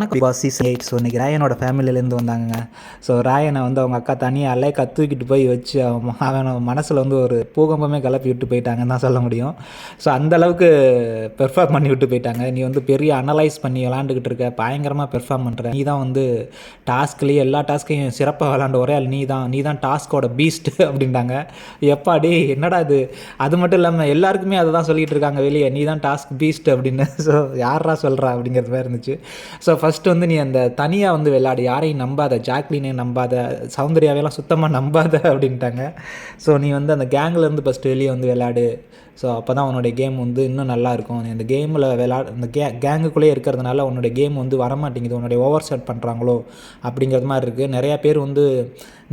வணக்கம். Boss season eight so இன்றைக்கி ராயனோட ஃபேமிலியிலேருந்து வந்தாங்க ஸோ ராயனை வந்து அவங்க அக்கா தனியாக அல்லே கற்றுக்கிட்டு போய் வச்சு அவன் அவனை மனசில் வந்து ஒரு பூகம்பமே கிளப்பி விட்டு போயிட்டாங்கன்னு தான் சொல்ல முடியும். ஸோ அந்தளவுக்கு பெர்ஃபார்ம் பண்ணி விட்டு போயிட்டாங்க. நீ வந்து பெரிய அனலைஸ் பண்ணி விளாண்டுக்கிட்டு இருக்க. பயங்கரமாக பெர்ஃபார்ம் பண்ணுற நீ தான் வந்து டாஸ்க்லேயே எல்லா டாஸ்க்கையும் சிறப்பாக விளாண்ட ஒரே ஆள். நீ தான் நீ தான் டாஸ்கோட பீஸ்ட் அப்படின்ட்டாங்க. எப்பாடி என்னடா இது? அது மட்டும் இல்லாமல் எல்லாருக்குமே அதை தான் சொல்லிகிட்டு இருக்காங்க வெளியே. நீ தான் டாஸ்க் பீஸ்ட் அப்படின்னு. ஸோ யாரா சொல்கிறா அப்படிங்கிறது மாதிரி இருந்துச்சு. ஸோ ஃபஸ்ட் ஃபஸ்ட்டு வந்து நீ அந்த தனியாக வந்து விளையாடு. யாரையும் நம்பாத. ஜாக்லினே நம்பாத. சௌந்தர்யாவையெல்லாம் சுத்தமாக நம்பாத அப்படின்ட்டாங்க. ஸோ நீ வந்து அந்த கேங்லேருந்து ஃபஸ்ட்டு வெளியே வந்து விளையாடு. ஸோ அப்போ தான் உன்னுடைய கேம் வந்து இன்னும் நல்லாயிருக்கும். நீ அந்த கேமில் விளாட் அந்த கே கேங்குக்குள்ளேயே இருக்கிறதுனால உன்னுடைய கேம் வந்து வரமாட்டேங்குது. உன்னுடைய ஓவர் செட் பண்ணுறாங்களோ அப்படிங்கிறது மாதிரி இருக்குது நிறையா பேர் வந்து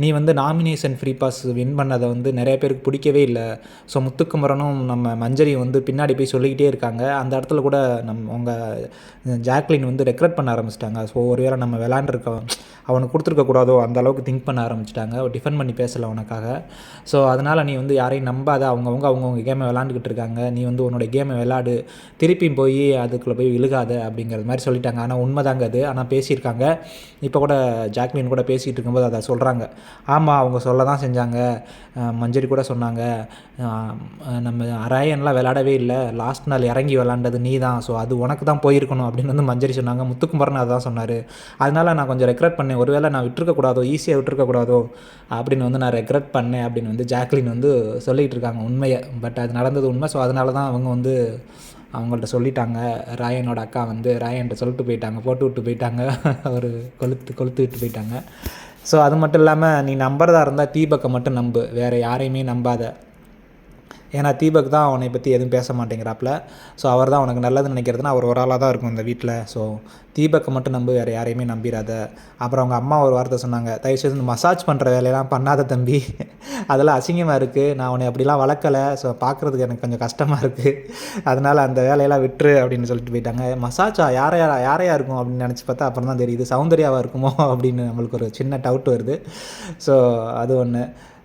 நீ வந்து நாமினேஷன் ஃப்ரீ பாஸ் வின் பண்ணதை வந்து நிறைய பேருக்கு பிடிக்கவே இல்லை. ஸோ முத்துக்குமரனும் நம்ம மஞ்சரியும் வந்து பின்னாடி போய் சொல்லிக்கிட்டே இருக்காங்க. அந்த இடத்துல கூட நம் உங்கள் ஜாக்லின் வந்து ரெக்ரெட் பண்ண ஆரம்பிச்சிட்டாங்க. ஸோ ஒருவேளை நம்ம விளாண்டுருக்கோம் அவனுக்கு கொடுத்துருக்க கூடாதோ அந்த அளவுக்கு திங்க் பண்ண ஆரம்பிச்சிட்டாங்க. டிஃபெண்ட் பண்ணி பேசலை அவனுக்காக. ஸோ அதனால் நீ வந்து யாரையும் நம்பாத. அவங்கவுங்க அவங்கவுங்க கேமை விளாண்டுக்கிட்டு இருக்காங்க. நீ வந்து உன்னோட கேமை விளாடு. திருப்பியும் போய் அதுக்குள்ளே போய் விழுகாத அப்படிங்கிறது மாதிரி சொல்லிட்டாங்க. ஆனால் உண்மைதாங்க அது. ஆனால் பேசியிருக்காங்க. இப்போ கூட ஜாக்லின் கூட பேசிகிட்டு இருக்கும்போது அதை சொல்கிறாங்க ஆமாம் அவங்க சொல்ல தான் செஞ்சாங்க மஞ்சரி கூட சொன்னாங்க. நம்ம அராயன்லாம் விளாடவே இல்லை. லாஸ்ட் நாள் இறங்கி விளாண்டது நீ தான் ஸோ அது உனக்கு தான் போயிருக்கணும் அப்படின்னு வந்து மஞ்சரி சொன்னாங்க. முத்துக்குமரன் அதான் சொன்னார். அதனால் நான் கொஞ்சம் ரெக்ரெட் பண்ணேன். ஒருவேளை நான் விட்டுருக்கக்கூடாதோ ஈஸியாக விட்டுருக்கக்கூடாதோ அப்படின்னு வந்து நான் ரெக்ரெட் பண்ணேன் அப்படின்னு வந்து ஜாக்லின் வந்து சொல்லிகிட்டு இருக்காங்க உண்மையை. பட் அது நடந்தது உண்மை. ஸோ அதனால தான் அவங்க வந்து அவங்கள்ட்ட சொல்லிட்டாங்க. ராயனோட அக்கா வந்து ராயன்ட்ட சொல்லிட்டு போயிட்டாங்க போட்டு விட்டு போயிட்டாங்க. ஒரு கொளுத்து கொளுத்து விட்டு போயிட்டாங்க. ஸோ அது மட்டும் இல்லாமல் நீ நம்புறதா இருந்தால் தீபக்கை மட்டும் நம்பு. வேறு யாரையுமே நம்பாத. ஏன்னா தீபக் தான் அவனை பற்றி எதுவும் பேச மாட்டேங்கிறாப்புல. ஸோ அவர் தான் உனக்கு நல்லது நினைக்கிறதுனா அவர் ஒரு ஆளாக தான் இருக்கும் இந்த வீட்டில் ஸோ தீபக்கை மட்டும் நம்பு வேறு யாரையுமே நம்பிடாத அப்புறம் அவங்க அம்மா ஒரு வார்த்தை சொன்னாங்க தயவுசெய்து இந்த மசாஜ் பண்ணுற வேலையெல்லாம் பண்ணாத தம்பி. அதெல்லாம் அசிங்கமாக இருக்குது நான் உன்னை அப்படிலாம் வளர்க்கலை. ஸோ பார்க்குறதுக்கு எனக்கு கொஞ்சம் கஷ்டமாக இருக்குது அதனால் அந்த வேலையெல்லாம் விட்டுரு அப்படின்னு சொல்லிட்டு போயிட்டாங்க. மசாஜா யாரையா யாரையா இருக்கும்? அப்படின்னு நினச்சி பார்த்தா அப்புறம் தான் தெரியுது சௌந்தர்யாவாக இருக்குமோ அப்படின்னு நம்மளுக்கு ஒரு சின்ன டவுட் வருது. ஸோ அது ஒன்று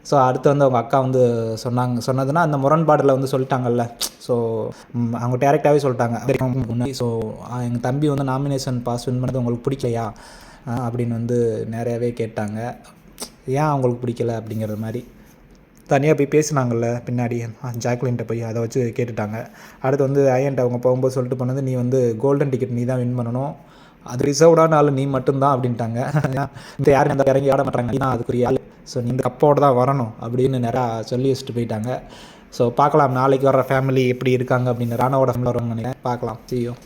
ஸோ அடுத்து வந்து அவங்க அக்கா வந்து சொன்னாங்க சொன்னதுன்னா அந்த முரண்பாடில் வந்து சொல்லிட்டாங்கல்ல. ஸோ அவங்க டேரெக்டாகவே சொல்லிட்டாங்க. ஸோ எங்கள் தம்பி வந்து நாமினேஷன் பாஸ் வின் பண்ணது உங்களுக்கு பிடிக்கலையா? அப்படின்னு வந்து நிறையாவே கேட்டாங்க. ஏன் அவங்களுக்கு பிடிக்கல அப்படிங்கிறது மாதிரி. தனியாக போய் பேசினாங்கல்ல பின்னாடி. ஜாக்லின்ட்ட போய் அதை வச்சு கேட்டுட்டாங்க. அடுத்து வந்து ஐயன்ட்ட அவங்க போகும்போது சொல்லிட்டு போனது நீ வந்து கோல்டன் டிக்கெட் நீ தான் வின் பண்ணணும். அது ரிசர்வ்டான ஆள் நீ மட்டும்தான் அப்படின்ட்டாங்க. இந்த யாரும் அந்த இறங்கி ஆட மாட்டாங்க. நீ தான் அதுக்குரிய ஆள். ஸோ நீ இந்த கப்போடு தான் வரணும் அப்படின்னு நிறையா சொல்லி வச்சுட்டு போயிட்டாங்க. ஸோ பார்க்கலாம் நாளைக்கு வர ஃபேமிலி எப்படி இருக்காங்க அப்படின்னு ராணாவோட ஃபேமிலி வருவாங்க நினைக்கிறேன். பார்க்கலாம். செய்யும்